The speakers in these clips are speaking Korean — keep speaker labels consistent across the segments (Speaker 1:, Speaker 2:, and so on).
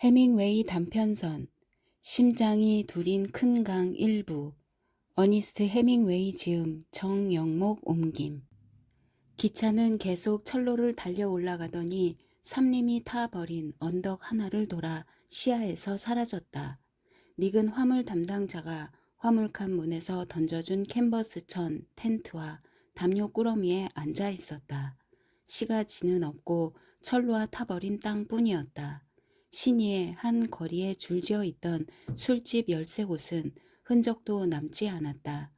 Speaker 1: 해밍웨이 단편선 심장이 두린 큰 강 일부 어니스트 해밍웨이 지음 정영목 옮김 기차는 계속 철로를 달려 올라가더니 삼림이 타버린 언덕 하나를 돌아 시야에서 사라졌다. 닉은 화물 담당자가 화물칸 문에서 던져준 캔버스 천 텐트와 담요 꾸러미에 앉아 있었다. 시가 지는 없고 철로와 타버린 땅뿐이었다. 신이의 한 거리에 줄지어 있던 술집 열세 곳은 흔적도 남지 않았다.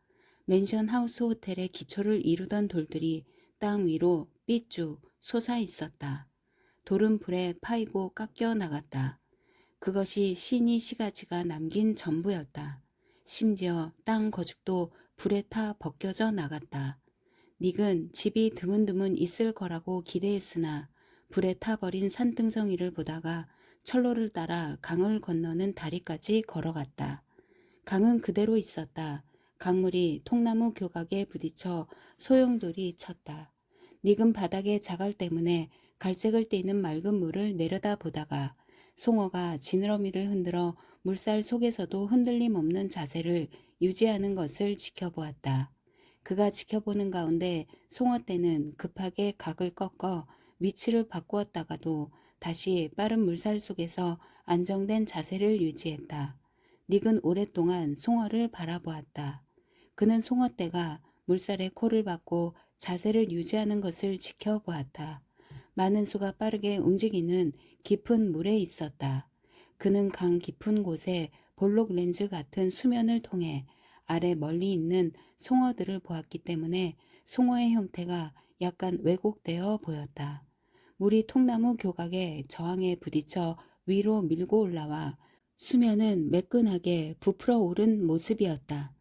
Speaker 1: 맨션 하우스 호텔의 기초를 이루던 돌들이 땅 위로 삐쭉 솟아 있었다. 돌은 불에 파이고 깎여 나갔다. 그것이 신이 시가지가 남긴 전부였다. 심지어 땅 거죽도 불에 타 벗겨져 나갔다. 닉은 집이 드문드문 있을 거라고 기대했으나 불에 타버린 산등성이를 보다가 철로를 따라 강을 건너는 다리까지 걸어갔다. 강은 그대로 있었다. 강물이 통나무 교각에 부딪혀 소용돌이 쳤다. 닉은 바닥의 자갈 때문에 갈색을 띠는 맑은 물을 내려다 보다가 송어가 지느러미를 흔들어 물살 속에서도 흔들림 없는 자세를 유지하는 것을 지켜보았다. 그가 지켜보는 가운데 송어 떼는 급하게 각을 꺾어 위치를 바꾸었다가도 다시 빠른 물살 속에서 안정된 자세를 유지했다. 닉은 오랫동안 송어를 바라보았다. 그는 송어떼가 물살에 코를 박고 자세를 유지하는 것을 지켜보았다. 많은 수가 빠르게 움직이는 깊은 물에 있었다. 그는 강 깊은 곳에 볼록 렌즈 같은 수면을 통해 아래 멀리 있는 송어들을 보았기 때문에 송어의 형태가 약간 왜곡되어 보였다. 물이 통나무 교각에 저항에 부딪혀 위로 밀고 올라와 수면은 매끈하게 부풀어 오른 모습이었다.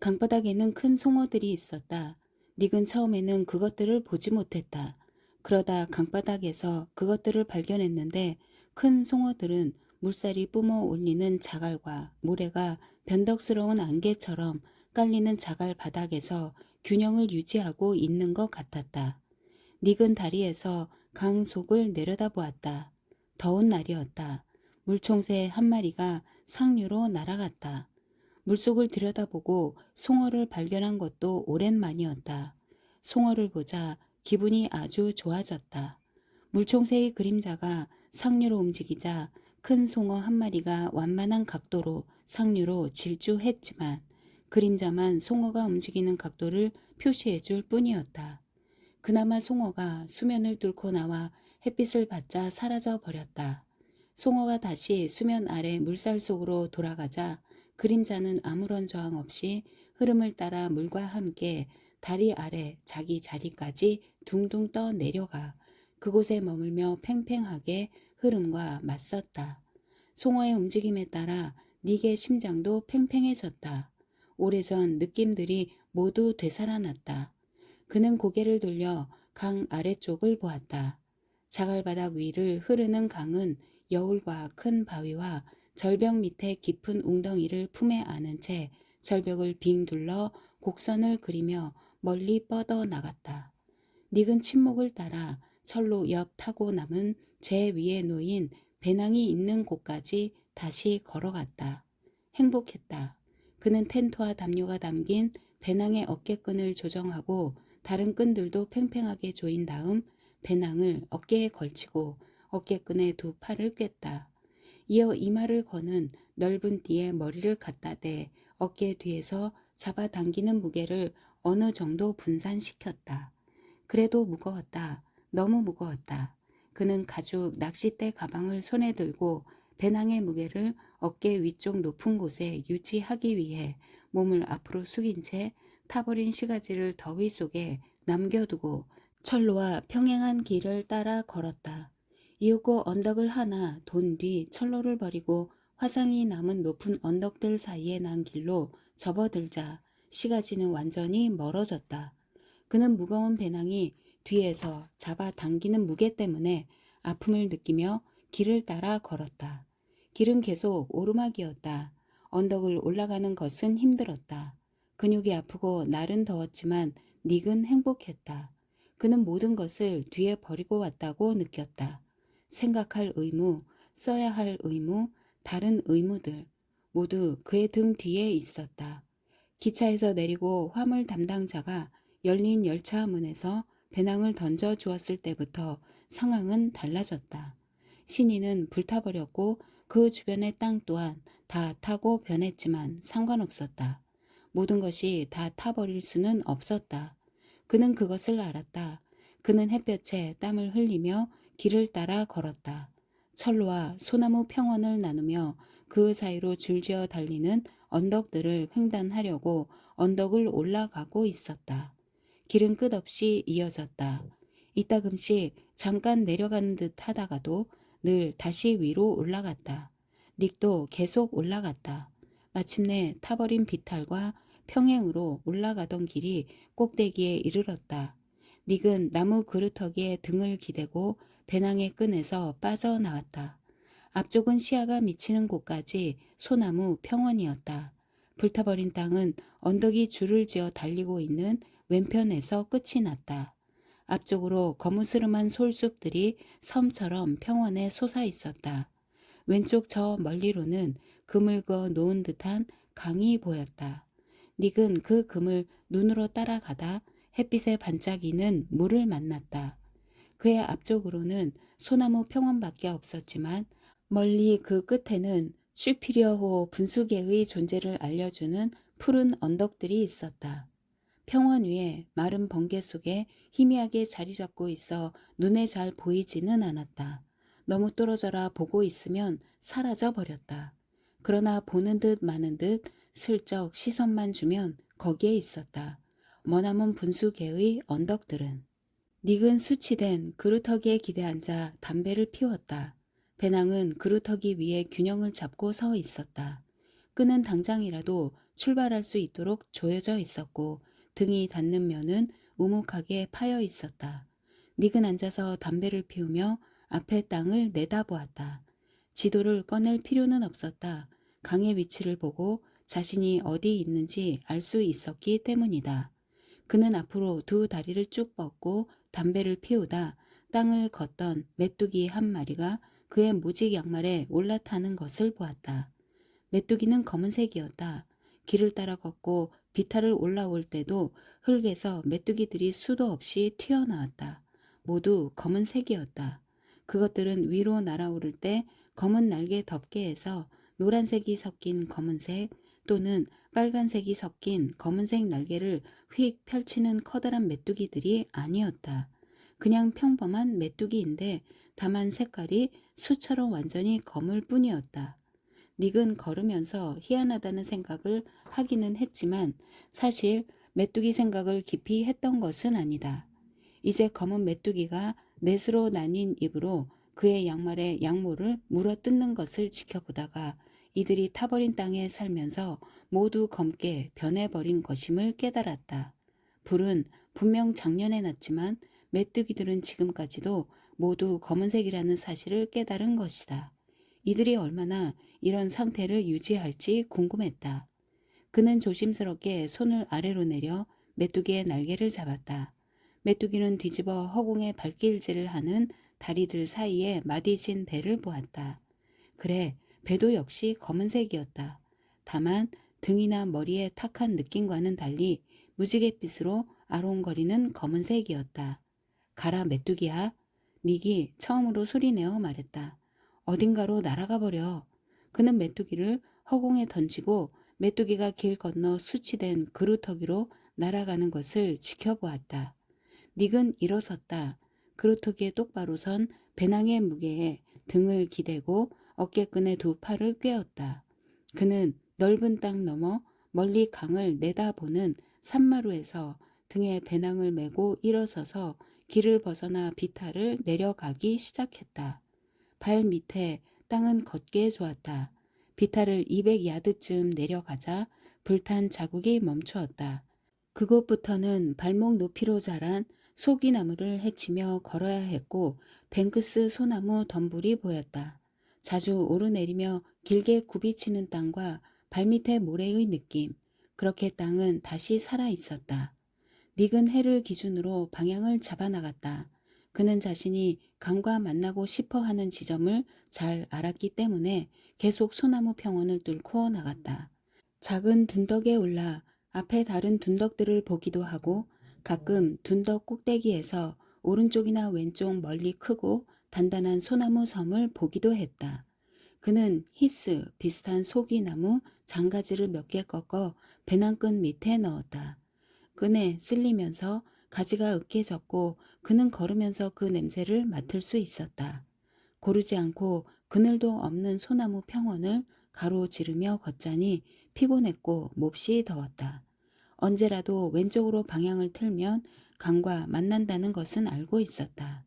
Speaker 1: 강바닥에는 큰 송어들이 있었다. 닉은 처음에는 그것들을 보지 못했다. 그러다 강바닥에서 그것들을 발견했는데 큰 송어들은 물살이 뿜어 올리는 자갈과 모래가 변덕스러운 안개처럼 깔리는 자갈 바닥에서 균형을 유지하고 있는 것 같았다. 닉은 다리에서 강 속을 내려다보았다. 더운 날이었다. 물총새 한 마리가 상류로 날아갔다. 물속을 들여다보고 송어를 발견한 것도 오랜만이었다. 송어를 보자 기분이 아주 좋아졌다. 물총새의 그림자가 상류로 움직이자 큰 송어 한 마리가 완만한 각도로 상류로 질주했지만 그림자만 송어가 움직이는 각도를 표시해 줄 뿐이었다. 그나마 송어가 수면을 뚫고 나와 햇빛을 받자 사라져 버렸다. 송어가 다시 수면 아래 물살 속으로 돌아가자 그림자는 아무런 저항 없이 흐름을 따라 물과 함께 다리 아래 자기 자리까지 둥둥 떠 내려가 그곳에 머물며 팽팽하게 흐름과 맞섰다. 송어의 움직임에 따라 닉의 심장도 팽팽해졌다. 오래전 느낌들이 모두 되살아났다. 그는 고개를 돌려 강 아래쪽을 보았다. 자갈바닥 위를 흐르는 강은 여울과 큰 바위와 절벽 밑에 깊은 웅덩이를 품에 안은 채 절벽을 빙 둘러 곡선을 그리며 멀리 뻗어 나갔다. 닉은 침묵을 따라 철로 옆 타고 남은 제 위에 놓인 배낭이 있는 곳까지 다시 걸어갔다. 행복했다. 그는 텐트와 담요가 담긴 배낭의 어깨끈을 조정하고 다른 끈들도 팽팽하게 조인 다음 배낭을 어깨에 걸치고 어깨끈에 두 팔을 꿰다. 이어 이마를 거는 넓은 띠에 머리를 갖다 대 어깨 뒤에서 잡아당기는 무게를 어느 정도 분산시켰다. 그래도 무거웠다. 너무 무거웠다. 그는 가죽 낚싯대 가방을 손에 들고 배낭의 무게를 어깨 위쪽 높은 곳에 유지하기 위해 몸을 앞으로 숙인 채 타버린 시가지를 더위 속에 남겨두고 철로와 평행한 길을 따라 걸었다. 이윽고 언덕을 하나 돈 뒤 철로를 버리고 화상이 남은 높은 언덕들 사이에 난 길로 접어들자 시가지는 완전히 멀어졌다. 그는 무거운 배낭이 뒤에서 잡아 당기는 무게 때문에 아픔을 느끼며 길을 따라 걸었다. 길은 계속 오르막이었다. 언덕을 올라가는 것은 힘들었다. 근육이 아프고 날은 더웠지만 닉은 행복했다. 그는 모든 것을 뒤에 버리고 왔다고 느꼈다. 생각할 의무, 써야 할 의무, 다른 의무들 모두 그의 등 뒤에 있었다. 기차에서 내리고 화물 담당자가 열린 열차 문에서 배낭을 던져 주었을 때부터 상황은 달라졌다. 신이는 불타버렸고 그 주변의 땅 또한 다 타고 변했지만 상관없었다. 모든 것이 다 타버릴 수는 없었다. 그는 그것을 알았다. 그는 햇볕에 땀을 흘리며 길을 따라 걸었다. 철로와 소나무 평원을 나누며 그 사이로 줄지어 달리는 언덕들을 횡단하려고 언덕을 올라가고 있었다. 길은 끝없이 이어졌다. 이따금씩 잠깐 내려가는 듯 하다가도 늘 다시 위로 올라갔다. 닉도 계속 올라갔다. 마침내 타버린 비탈과 평행으로 올라가던 길이 꼭대기에 이르렀다. 닉은 나무 그루터기에 등을 기대고 배낭의 끈에서 빠져나왔다. 앞쪽은 시야가 미치는 곳까지 소나무 평원이었다. 불타버린 땅은 언덕이 줄을 지어 달리고 있는 왼편에서 끝이 났다. 앞쪽으로 거무스름한 솔숲들이 섬처럼 평원에 솟아 있었다. 왼쪽 저 멀리로는 그어 놓은 듯한 강이 보였다. 닉은 그 금을 눈으로 따라가다 햇빛에 반짝이는 물을 만났다. 그의 앞쪽으로는 소나무 평원밖에 없었지만 멀리 그 끝에는 슈피리어호 분수계의 존재를 알려주는 푸른 언덕들이 있었다. 평원 위에 마른 번개 속에 희미하게 자리 잡고 있어 눈에 잘 보이지는 않았다. 너무 떨어져라 보고 있으면 사라져 버렸다. 그러나 보는 듯 마는 듯 슬쩍 시선만 주면 거기에 있었다. 머나먼 분수계의 언덕들은 닉은 수치된 그루터기에 기대앉아 담배를 피웠다. 배낭은 그루터기 위에 균형을 잡고 서 있었다. 끈은 당장이라도 출발할 수 있도록 조여져 있었고 등이 닿는 면은 우묵하게 파여 있었다. 닉은 앉아서 담배를 피우며 앞에 땅을 내다보았다. 지도를 꺼낼 필요는 없었다. 강의 위치를 보고 자신이 어디 있는지 알 수 있었기 때문이다. 그는 앞으로 두 다리를 쭉 뻗고 담배를 피우다 땅을 걷던 메뚜기 한 마리가 그의 무직 양말에 올라타는 것을 보았다. 메뚜기는 검은색이었다. 길을 따라 걷고 비탈을 올라올 때도 흙에서 메뚜기들이 수도 없이 튀어나왔다. 모두 검은색이었다. 그것들은 위로 날아오를 때 검은 날개 덮개에서 노란색이 섞인 검은색 또는 빨간색이 섞인 검은색 날개를 휙 펼치는 커다란 메뚜기들이 아니었다. 그냥 평범한 메뚜기인데 다만 색깔이 수처럼 완전히 검을 뿐이었다. 닉은 걸으면서 희한하다는 생각을 하기는 했지만 사실 메뚜기 생각을 깊이 했던 것은 아니다. 이제 검은 메뚜기가 넷으로 나뉜 입으로 그의 양말에 양모를 물어 뜯는 것을 지켜보다가 이들이 타버린 땅에 살면서 모두 검게 변해버린 것임을 깨달았다. 불은 분명 작년에 났지만 메뚜기들은 지금까지도 모두 검은색이라는 사실을 깨달은 것이다. 이들이 얼마나 이런 상태를 유지할지 궁금했다. 그는 조심스럽게 손을 아래로 내려 메뚜기의 날개를 잡았다. 메뚜기는 뒤집어 허공에 발길질을 하는 다리들 사이에 마디진 배를 보았다. 그래, 배도 역시 검은색이었다. 다만 등이나 머리의 탁한 느낌과는 달리 무지갯빛으로 아롱거리는 검은색이었다. 가라 메뚜기야. 닉이 처음으로 소리내어 말했다. 어딘가로 날아가 버려. 그는 메뚜기를 허공에 던지고 메뚜기가 길 건너 수치된 그루터기로 날아가는 것을 지켜보았다. 닉은 일어섰다. 그루터기에 똑바로 선 배낭의 무게에 등을 기대고 어깨끈에 두 팔을 꿰었다. 그는 넓은 땅 너머 멀리 강을 내다보는 산마루에서 등에 배낭을 메고 일어서서 길을 벗어나 비탈을 내려가기 시작했다. 발 밑에 땅은 걷게 좋았다. 비탈을 200야드쯤 내려가자 불탄 자국이 멈추었다. 그곳부터는 발목 높이로 자란 소기나무를 헤치며 걸어야 했고 뱅크스 소나무 덤불이 보였다. 자주 오르내리며 길게 굽이치는 땅과 발밑의 모래의 느낌. 그렇게 땅은 다시 살아 있었다. 닉은 해를 기준으로 방향을 잡아나갔다. 그는 자신이 강과 만나고 싶어 하는 지점을 잘 알았기 때문에 계속 소나무 평원을 뚫고 나갔다. 작은 둔덕에 올라 앞에 다른 둔덕들을 보기도 하고 가끔 둔덕 꼭대기에서 오른쪽이나 왼쪽 멀리 크고 단단한 소나무 섬을 보기도 했다. 그는 히스 비슷한 소기나무 장가지를 몇 개 꺾어 배낭끈 밑에 넣었다. 끈에 쓸리면서 가지가 으깨졌고 그는 걸으면서 그 냄새를 맡을 수 있었다. 고르지 않고 그늘도 없는 소나무 평원을 가로지르며 걷자니 피곤했고 몹시 더웠다. 언제라도 왼쪽으로 방향을 틀면 강과 만난다는 것은 알고 있었다.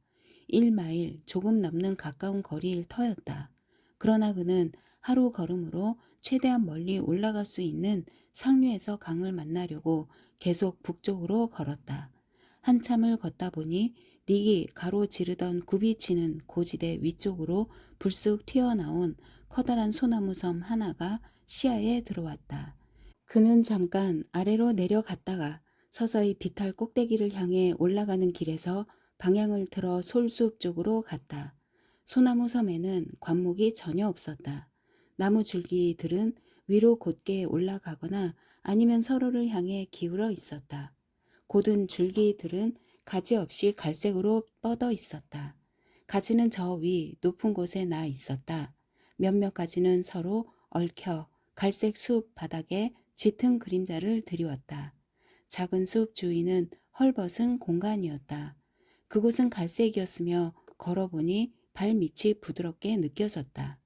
Speaker 1: 1마일 조금 넘는 가까운 거리일 터였다. 그러나 그는 하루 걸음으로 최대한 멀리 올라갈 수 있는 상류에서 강을 만나려고 계속 북쪽으로 걸었다. 한참을 걷다 보니 닉이 가로지르던 굽이치는 고지대 위쪽으로 불쑥 튀어나온 커다란 소나무 섬 하나가 시야에 들어왔다. 그는 잠깐 아래로 내려갔다가 서서히 비탈 꼭대기를 향해 올라가는 길에서 방향을 틀어 솔숲 쪽으로 갔다. 소나무 섬에는 관목이 전혀 없었다. 나무 줄기들은 위로 곧게 올라가거나 아니면 서로를 향해 기울어 있었다. 곧은 줄기들은 가지 없이 갈색으로 뻗어 있었다. 가지는 저 위 높은 곳에 나 있었다. 몇몇 가지는 서로 얽혀 갈색 숲 바닥에 짙은 그림자를 드리웠다. 작은 숲 주위는 헐벗은 공간이었다. 그곳은 갈색이었으며 걸어보니 발밑이 부드럽게 느껴졌다.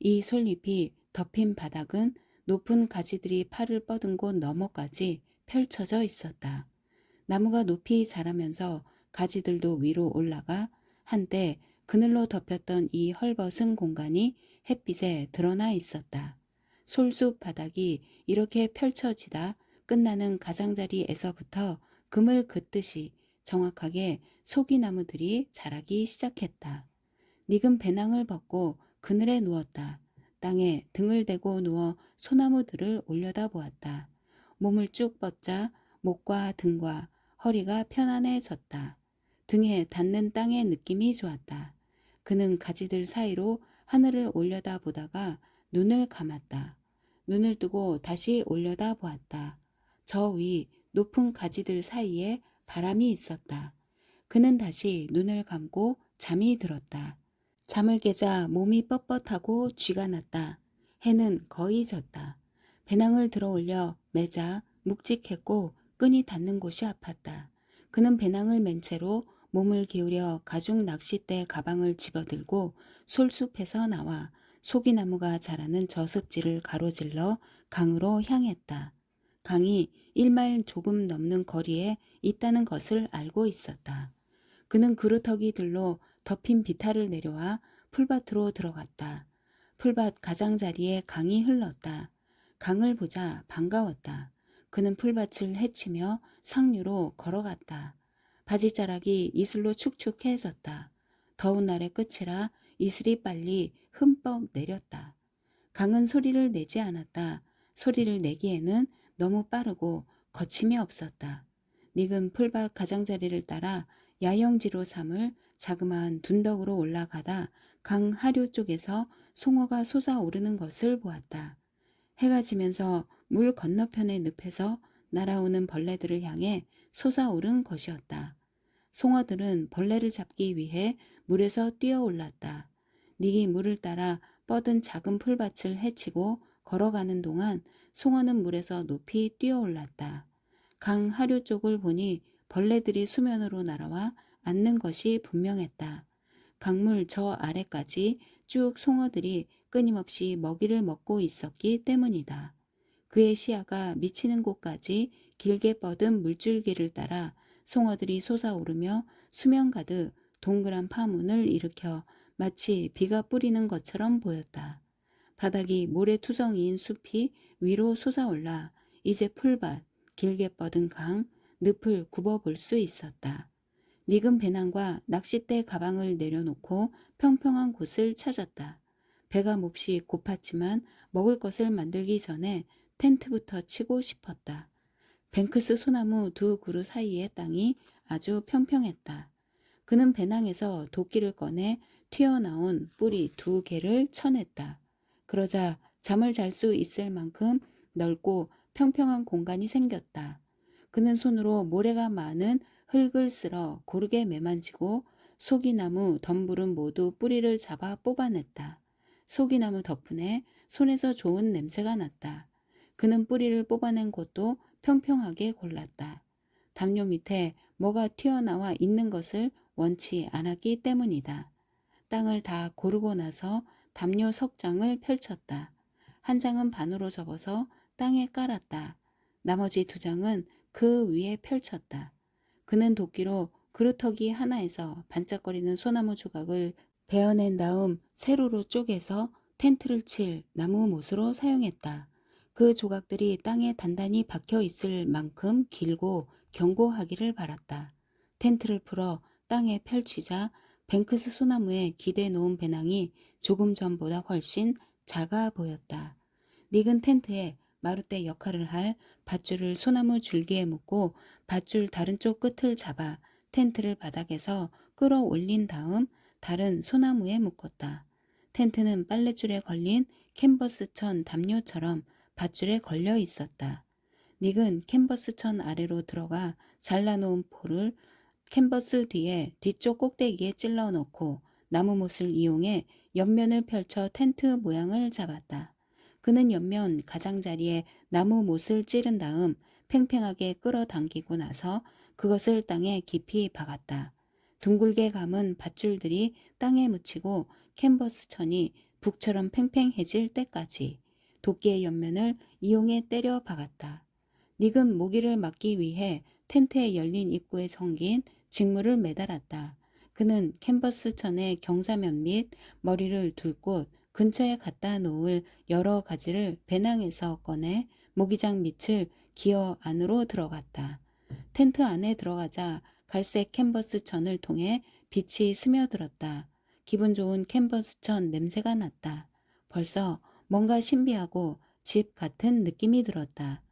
Speaker 1: 이 솔잎이 덮인 바닥은 높은 가지들이 팔을 뻗은 곳 너머까지 펼쳐져 있었다. 나무가 높이 자라면서 가지들도 위로 올라가 한때 그늘로 덮였던 이 헐벗은 공간이 햇빛에 드러나 있었다. 솔숲 바닥이 이렇게 펼쳐지다 끝나는 가장자리에서부터 금을 긋듯이 정확하게 소기나무들이 자라기 시작했다. 닉은 배낭을 벗고 그늘에 누웠다. 땅에 등을 대고 누워 소나무들을 올려다 보았다. 몸을 쭉 뻗자 목과 등과 허리가 편안해졌다. 등에 닿는 땅의 느낌이 좋았다. 그는 가지들 사이로 하늘을 올려다 보다가 눈을 감았다. 눈을 뜨고 다시 올려다 보았다. 저 위 높은 가지들 사이에 바람이 있었다. 그는 다시 눈을 감고 잠이 들었다. 잠을 깨자 몸이 뻣뻣하고 쥐가 났다. 해는 거의 졌다. 배낭을 들어 올려 매자 묵직했고 끈이 닿는 곳이 아팠다. 그는 배낭을 맨 채로 몸을 기울여 가죽 낚싯대 가방을 집어들고 솔숲에서 나와 소기나무가 자라는 저습지를 가로질러 강으로 향했다. 강이 1마일 조금 넘는 거리에 있다는 것을 알고 있었다. 그는 그루터기 들로 덮인 비탈을 내려와 풀밭으로 들어갔다. 풀밭 가장자리에 강이 흘렀다. 강을 보자 반가웠다. 그는 풀밭을 헤치며 상류로 걸어갔다. 바지자락이 이슬로 축축해졌다. 더운 날의 끝이라 이슬이 빨리 흠뻑 내렸다. 강은 소리를 내지 않았다. 소리를 내기에는 너무 빠르고 거침이 없었다. 닉은 풀밭 가장자리를 따라 야영지로 삼을 자그마한 둔덕으로 올라가다 강 하류 쪽에서 송어가 솟아오르는 것을 보았다. 해가 지면서 물 건너편의 늪에서 날아오는 벌레들을 향해 솟아오른 것이었다. 송어들은 벌레를 잡기 위해 물에서 뛰어올랐다. 닉이 물을 따라 뻗은 작은 풀밭을 헤치고 걸어가는 동안 송어는 물에서 높이 뛰어올랐다. 강 하류 쪽을 보니 벌레들이 수면으로 날아와 앉는 것이 분명했다. 강물 저 아래까지 쭉 송어들이 끊임없이 먹이를 먹고 있었기 때문이다. 그의 시야가 미치는 곳까지 길게 뻗은 물줄기를 따라 송어들이 솟아오르며 수면 가득 동그란 파문을 일으켜 마치 비가 뿌리는 것처럼 보였다. 바닥이 모래투성이인 숲이 위로 솟아올라 이제 풀밭, 길게 뻗은 강, 늪을 굽어볼 수 있었다. 닉은 배낭과 낚싯대 가방을 내려놓고 평평한 곳을 찾았다. 배가 몹시 고팠지만 먹을 것을 만들기 전에 텐트부터 치고 싶었다. 뱅크스 소나무 두 그루 사이의 땅이 아주 평평했다. 그는 배낭에서 도끼를 꺼내 튀어나온 뿌리 두 개를 쳐냈다. 그러자 잠을 잘 수 있을 만큼 넓고 평평한 공간이 생겼다. 그는 손으로 모래가 많은 흙을 쓸어 고르게 매만지고 소기나무 덤불은 모두 뿌리를 잡아 뽑아냈다. 소기나무 덕분에 손에서 좋은 냄새가 났다. 그는 뿌리를 뽑아낸 곳도 평평하게 골랐다. 담요 밑에 뭐가 튀어나와 있는 것을 원치 않았기 때문이다. 땅을 다 고르고 나서 담요 석 장을 펼쳤다. 한 장은 반으로 접어서 땅에 깔았다. 나머지 두 장은 그 위에 펼쳤다. 그는 도끼로 그루터기 하나에서 반짝거리는 소나무 조각을 베어낸 다음 세로로 쪼개서 텐트를 칠 나무 못으로 사용했다. 그 조각들이 땅에 단단히 박혀 있을 만큼 길고 견고하기를 바랐다. 텐트를 풀어 땅에 펼치자 뱅크스 소나무에 기대 놓은 배낭이 조금 전보다 훨씬 작아 보였다. 닉은 텐트에 마루대 역할을 할 밧줄을 소나무 줄기에 묶고 밧줄 다른 쪽 끝을 잡아 텐트를 바닥에서 끌어올린 다음 다른 소나무에 묶었다. 텐트는 빨랫줄에 걸린 캔버스천 담요처럼 밧줄에 걸려 있었다. 닉은 캔버스천 아래로 들어가 잘라놓은 포를 캔버스 뒤에 뒤쪽 꼭대기에 찔러 넣고 나무 못을 이용해 옆면을 펼쳐 텐트 모양을 잡았다. 그는 옆면 가장자리에 나무 못을 찌른 다음 팽팽하게 끌어당기고 나서 그것을 땅에 깊이 박았다. 둥글게 감은 밧줄들이 땅에 묻히고 캔버스 천이 북처럼 팽팽해질 때까지 도끼의 옆면을 이용해 때려 박았다. 닉은 모기를 막기 위해 텐트에 열린 입구에 성긴 직물을 매달았다. 그는 캔버스 천의 경사면 및 머리를 둘 곳 근처에 갖다 놓을 여러 가지를 배낭에서 꺼내 모기장 밑을 기어 안으로 들어갔다. 텐트 안에 들어가자 갈색 캔버스 천을 통해 빛이 스며들었다. 기분 좋은 캔버스 천 냄새가 났다. 벌써 뭔가 신비하고 집 같은 느낌이 들었다.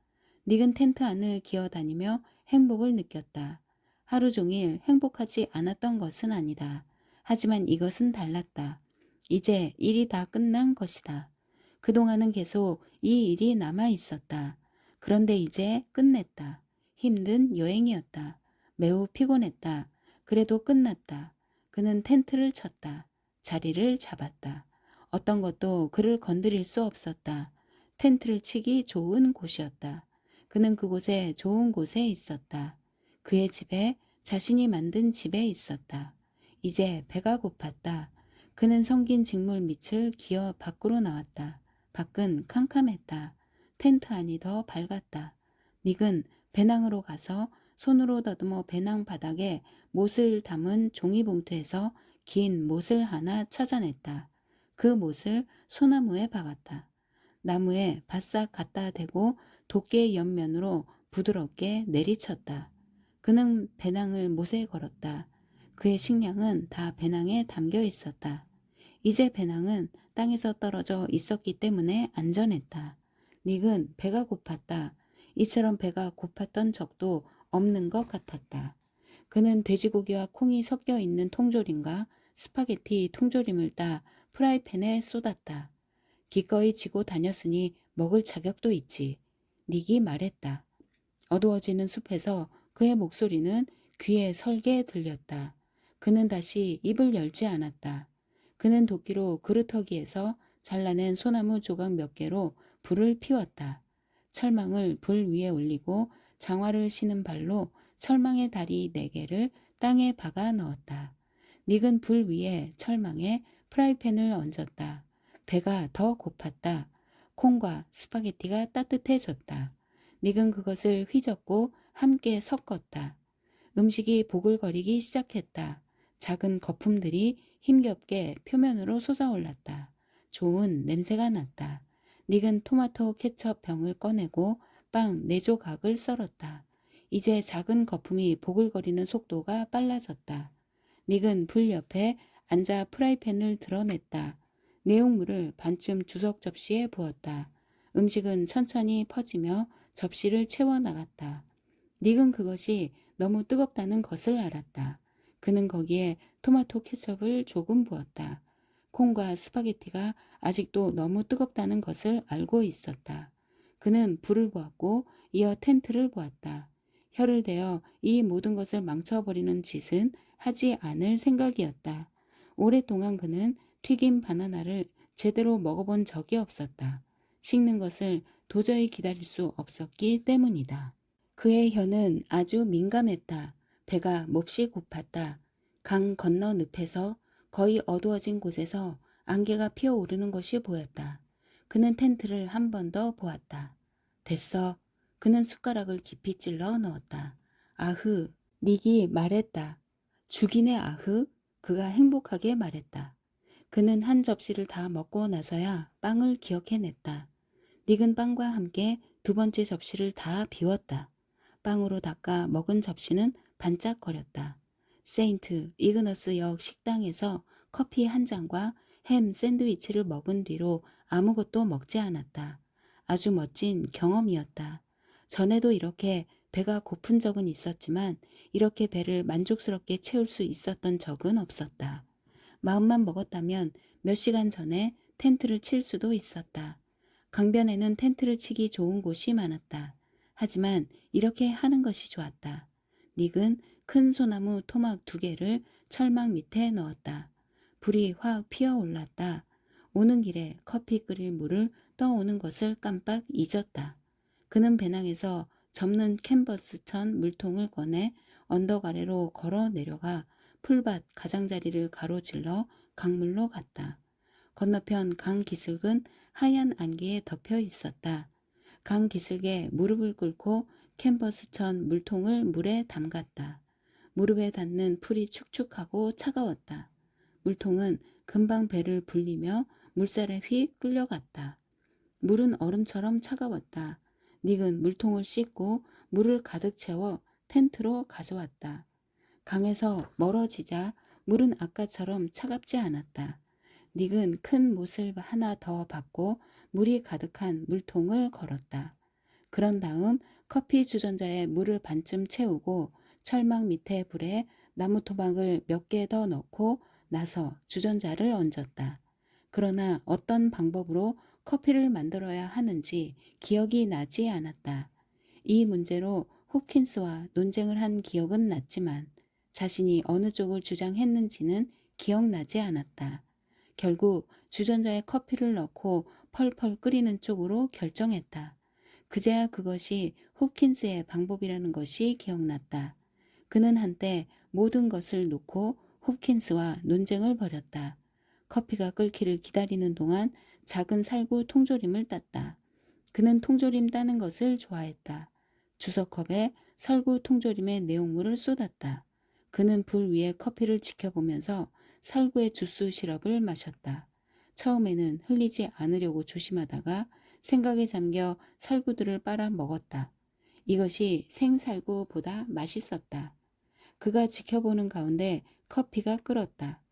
Speaker 1: 닉은 텐트 안을 기어다니며 행복을 느꼈다. 하루 종일 행복하지 않았던 것은 아니다. 하지만 이것은 달랐다. 이제 일이 다 끝난 것이다. 그동안은 계속 이 일이 남아 있었다. 그런데 이제 끝냈다. 힘든 여행이었다. 매우 피곤했다. 그래도 끝났다. 그는 텐트를 쳤다. 자리를 잡았다. 어떤 것도 그를 건드릴 수 없었다. 텐트를 치기 좋은 곳이었다. 그는 그곳에 좋은 곳에 있었다. 그의 집에 자신이 만든 집에 있었다. 이제 배가 고팠다. 그는 성긴 직물 밑을 기어 밖으로 나왔다. 밖은 캄캄했다. 텐트 안이 더 밝았다. 닉은 배낭으로 가서 손으로 더듬어 배낭 바닥에 못을 담은 종이봉투에서 긴 못을 하나 찾아냈다. 그 못을 소나무에 박았다. 나무에 바싹 갖다 대고 도끼의 옆면으로 부드럽게 내리쳤다. 그는 배낭을 못에 걸었다. 그의 식량은 다 배낭에 담겨 있었다. 이제 배낭은 땅에서 떨어져 있었기 때문에 안전했다. 닉은 배가 고팠다. 이처럼 배가 고팠던 적도 없는 것 같았다. 그는 돼지고기와 콩이 섞여 있는 통조림과 스파게티 통조림을 따 프라이팬에 쏟았다. 기꺼이 지고 다녔으니 먹을 자격도 있지. 닉이 말했다. 어두워지는 숲에서 그의 목소리는 귀에 설게 들렸다. 그는 다시 입을 열지 않았다. 그는 도끼로 그루터기에서 잘라낸 소나무 조각 몇 개로 불을 피웠다. 철망을 불 위에 올리고 장화를 신은 발로 철망의 다리 네 개를 땅에 박아 넣었다. 닉은 불 위에 철망에 프라이팬을 얹었다. 배가 더 고팠다. 콩과 스파게티가 따뜻해졌다. 닉은 그것을 휘젓고 함께 섞었다. 음식이 보글거리기 시작했다. 작은 거품들이 힘겹게 표면으로 솟아올랐다. 좋은 냄새가 났다. 닉은 토마토 케첩 병을 꺼내고 빵 네 조각을 썰었다. 이제 작은 거품이 보글거리는 속도가 빨라졌다. 닉은 불 옆에 앉아 프라이팬을 드러냈다. 내용물을 반쯤 주석 접시에 부었다. 음식은 천천히 퍼지며 접시를 채워 나갔다. 닉은 그것이 너무 뜨겁다는 것을 알았다. 그는 거기에 토마토 케첩을 조금 부었다. 콩과 스파게티가 아직도 너무 뜨겁다는 것을 알고 있었다. 그는 불을 보았고 이어 텐트를 보았다. 혀를 대어 이 모든 것을 망쳐버리는 짓은 하지 않을 생각이었다. 오랫동안 그는 튀김 바나나를 제대로 먹어본 적이 없었다. 식는 것을 도저히 기다릴 수 없었기 때문이다. 그의 혀는 아주 민감했다. 배가 몹시 고팠다. 강 건너 늪에서 거의 어두워진 곳에서 안개가 피어오르는 것이 보였다. 그는 텐트를 한 번 더 보았다. 됐어. 그는 숟가락을 깊이 찔러 넣었다. 아흐, 닉이 말했다. 죽이네 아흐. 그가 행복하게 말했다. 그는 한 접시를 다 먹고 나서야 빵을 기억해냈다. 닉은 빵과 함께 두 번째 접시를 다 비웠다. 빵으로 닦아 먹은 접시는 반짝거렸다. 세인트 이그너스 역 식당에서 커피 한 잔과 햄 샌드위치를 먹은 뒤로 아무것도 먹지 않았다. 아주 멋진 경험이었다. 전에도 이렇게 배가 고픈 적은 있었지만 이렇게 배를 만족스럽게 채울 수 있었던 적은 없었다. 마음만 먹었다면 몇 시간 전에 텐트를 칠 수도 있었다. 강변에는 텐트를 치기 좋은 곳이 많았다. 하지만 이렇게 하는 것이 좋았다. 닉은 큰 소나무 토막 두 개를 철망 밑에 넣었다. 불이 확 피어올랐다. 오는 길에 커피 끓일 물을 떠오는 것을 깜빡 잊었다. 그는 배낭에서 접는 캔버스천 물통을 꺼내 언덕 아래로 걸어 내려가 풀밭 가장자리를 가로질러 강물로 갔다. 건너편 강 기슭은 하얀 안개에 덮여 있었다. 강 기슭에 무릎을 꿇고 캔버스천 물통을 물에 담갔다. 무릎에 닿는 풀이 축축하고 차가웠다. 물통은 금방 배를 불리며 물살에 휙 끌려갔다. 물은 얼음처럼 차가웠다. 닉은 물통을 씻고 물을 가득 채워 텐트로 가져왔다. 강에서 멀어지자 물은 아까처럼 차갑지 않았다. 닉은 큰 못을 하나 더 받고 물이 가득한 물통을 걸었다. 그런 다음 커피 주전자에 물을 반쯤 채우고 철망 밑에 불에 나무 토막을 몇 개 더 넣고 나서 주전자를 얹었다. 그러나 어떤 방법으로 커피를 만들어야 하는지 기억이 나지 않았다. 이 문제로 호킨스와 논쟁을 한 기억은 났지만 자신이 어느 쪽을 주장했는지는 기억나지 않았다. 결국 주전자에 커피를 넣고 펄펄 끓이는 쪽으로 결정했다. 그제야 그것이 호킨스의 방법이라는 것이 기억났다. 그는 한때 모든 것을 놓고 홉킨스와 논쟁을 벌였다. 커피가 끓기를 기다리는 동안 작은 살구 통조림을 땄다. 그는 통조림 따는 것을 좋아했다. 주석컵에 살구 통조림의 내용물을 쏟았다. 그는 불 위에 커피를 지켜보면서 살구의 주스 시럽을 마셨다. 처음에는 흘리지 않으려고 조심하다가 생각에 잠겨 살구들을 빨아 먹었다. 이것이 생살구보다 맛있었다. 그가 지켜보는 가운데 커피가 끓었다.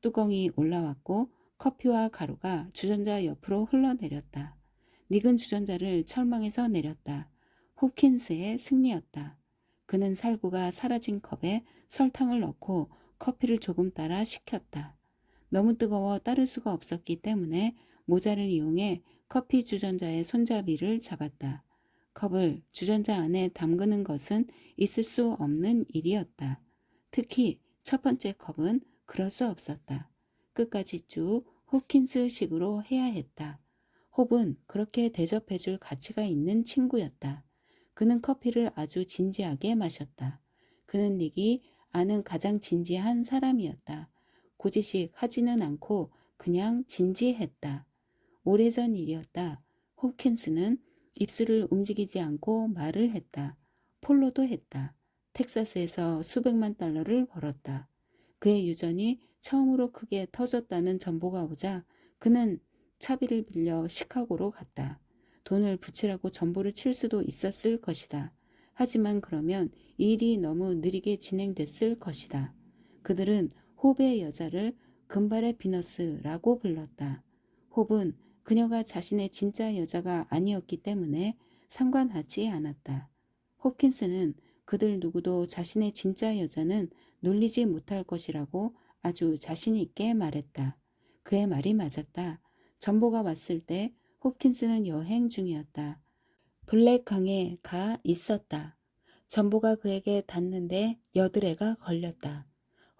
Speaker 1: 뚜껑이 올라왔고 커피와 가루가 주전자 옆으로 흘러내렸다. 닉은 주전자를 철망에서 내렸다. 홉킨스의 승리였다. 그는 살구가 사라진 컵에 설탕을 넣고 커피를 조금 따라 식혔다. 너무 뜨거워 따를 수가 없었기 때문에 모자를 이용해 커피 주전자의 손잡이를 잡았다. 컵을 주전자 안에 담그는 것은 있을 수 없는 일이었다. 특히 첫 번째 컵은 그럴 수 없었다. 끝까지 쭉 호킨스식으로 해야 했다. 홉은 그렇게 대접해줄 가치가 있는 친구였다. 그는 커피를 아주 진지하게 마셨다. 그는 닉이 아는 가장 진지한 사람이었다. 고지식 하지는 않고 그냥 진지했다. 오래전 일이었다. 홉킨스는 입술을 움직이지 않고 말을 했다. 폴로도 했다. 텍사스에서 수백만 달러를 벌었다. 그의 유전이 처음으로 크게 터졌다는 정보가 오자 그는 차비를 빌려 시카고로 갔다. 돈을 붙이라고 전보를 칠 수도 있었을 것이다. 하지만 그러면 일이 너무 느리게 진행됐을 것이다. 그들은 홉의 여자를 금발의 비너스라고 불렀다. 홉은 그녀가 자신의 진짜 여자가 아니었기 때문에 상관하지 않았다. 홉킨스는 그들 누구도 자신의 진짜 여자는 놀리지 못할 것이라고 아주 자신 있게 말했다. 그의 말이 맞았다. 전보가 왔을 때 홉킨스는 여행 중이었다. 블랙강에 가 있었다. 전보가 그에게 닿는데 여드레가 걸렸다.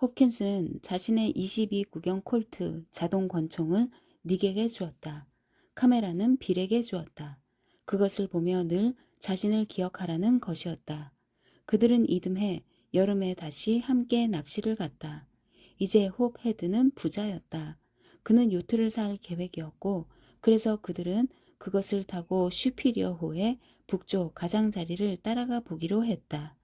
Speaker 1: 홉킨스는 자신의 22 구경 콜트 자동 권총을 닉에게 주었다. 카메라는 빌에게 주었다. 그것을 보며 늘 자신을 기억하라는 것이었다. 그들은 이듬해 여름에 다시 함께 낚시를 갔다. 이제 홉 헤드는 부자였다. 그는 요트를 살 계획이었고 그래서 그들은 그것을 타고 슈피리어호의 북쪽 가장자리를 따라가 보기로 했다.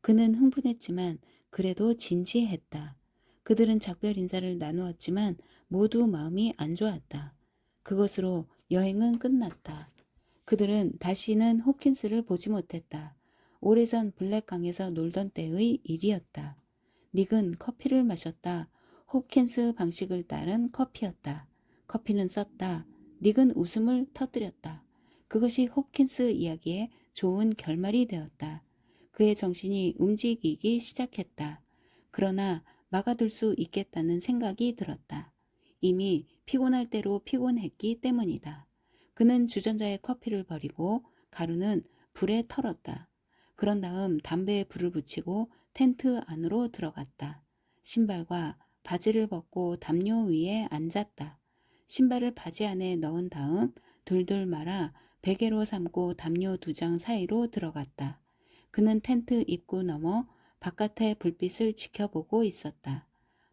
Speaker 1: 그는 흥분했지만 그래도 진지했다. 그들은 작별 인사를 나누었지만 모두 마음이 안 좋았다. 그것으로 여행은 끝났다. 그들은 다시는 호킨스를 보지 못했다. 오래전 블랙강에서 놀던 때의 일이었다. 닉은 커피를 마셨다. 홉킨스 방식을 따른 커피였다. 커피는 썼다. 닉은 웃음을 터뜨렸다. 그것이 홉킨스 이야기의 좋은 결말이 되었다. 그의 정신이 움직이기 시작했다. 그러나 막아둘 수 있겠다는 생각이 들었다. 이미 피곤할 대로 피곤했기 때문이다. 그는 주전자에 커피를 버리고 가루는 불에 털었다. 그런 다음 담배에 불을 붙이고 텐트 안으로 들어갔다. 신발과 바지를 벗고 담요 위에 앉았다. 신발을 바지 안에 넣은 다음 돌돌 말아 베개로 삼고 담요 두 장 사이로 들어갔다. 그는 텐트 입구 너머 바깥의 불빛을 지켜보고 있었다.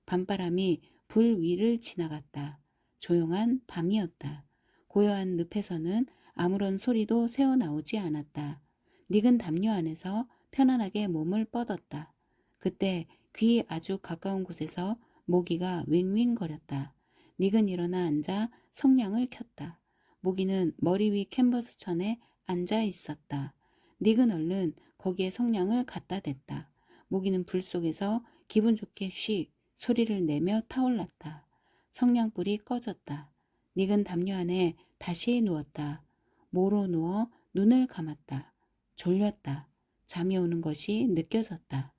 Speaker 1: 밤바람이 불 위를 지나갔다. 조용한 밤이었다. 고요한 늪에서는 아무런 소리도 새어나오지 않았다. 닉은 담요 안에서 편안하게 몸을 뻗었다. 그때 귀 아주 가까운 곳에서 모기가 윙윙거렸다. 닉은 일어나 앉아 성냥을 켰다. 모기는 머리 위 캔버스 천에 앉아 있었다. 닉은 얼른 거기에 성냥을 갖다 댔다. 모기는 불 속에서 기분 좋게 휙 소리를 내며 타올랐다. 성냥불이 꺼졌다. 닉은 담요 안에 다시 누웠다. 모로 누워 눈을 감았다. 졸렸다. 잠이 오는 것이 느껴졌다.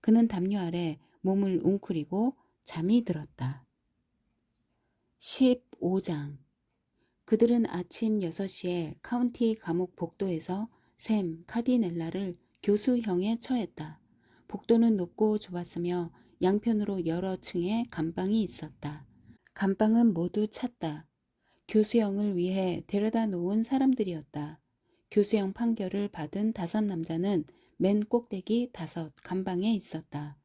Speaker 1: 그는 담요 아래 몸을 웅크리고 잠이 들었다. 15장 그들은 아침 6시에 카운티 감옥 복도에서 샘 카디넬라를 교수형에 처했다. 복도는 높고 좁았으며 양편으로 여러 층의 감방이 있었다. 감방은 모두 찼다. 교수형을 위해 데려다 놓은 사람들이었다. 교수형 판결을 받은 다섯 남자는 맨 꼭대기 다섯 감방에 있었다.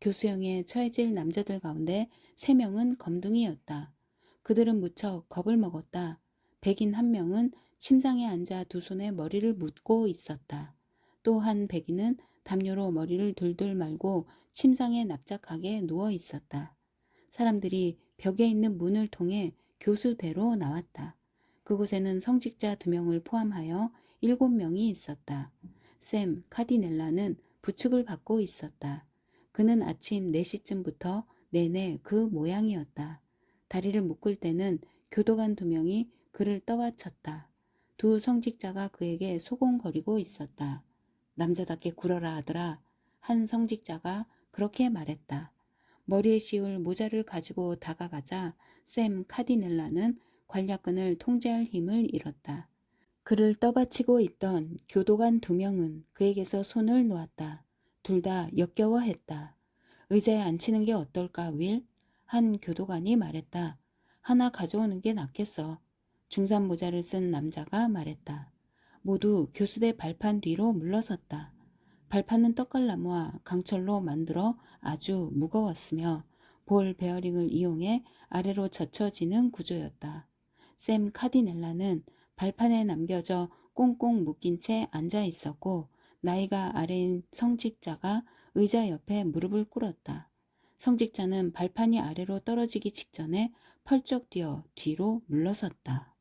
Speaker 1: 교수형에 처해질 남자들 가운데 세 명은 검둥이였다. 그들은 무척 겁을 먹었다. 백인 한 명은 침상에 앉아 두 손에 머리를 묶고 있었다. 또 한 백인은 담요로 머리를 돌돌 말고 침상에 납작하게 누워 있었다. 사람들이 벽에 있는 문을 통해 교수대로 나왔다. 그곳에는 성직자 두 명을 포함하여 일곱 명이 있었다. 샘 카디넬라는 부축을 받고 있었다. 그는 아침 4시쯤부터 내내 그 모양이었다. 다리를 묶을 때는 교도관 두 명이 그를 떠받쳤다. 두 성직자가 그에게 소곤거리고 있었다. 남자답게 굴어라 하더라. 한 성직자가 그렇게 말했다. 머리에 씌울 모자를 가지고 다가가자 샘 카디넬라는 관략근을 통제할 힘을 잃었다. 그를 떠받치고 있던 교도관 두 명은 그에게서 손을 놓았다. 둘 다 역겨워했다. 의자에 앉히는 게 어떨까, 윌? 한 교도관이 말했다. 하나 가져오는 게 낫겠어. 중산 모자를 쓴 남자가 말했다. 모두 교수대 발판 뒤로 물러섰다. 발판은 떡갈나무와 강철로 만들어 아주 무거웠으며 볼 베어링을 이용해 아래로 젖혀지는 구조였다. 샘 카디넬라는 발판에 남겨져 꽁꽁 묶인 채 앉아 있었고 나이가 아래인 성직자가 의자 옆에 무릎을 꿇었다. 성직자는 발판이 아래로 떨어지기 직전에 펄쩍 뛰어 뒤로 물러섰다.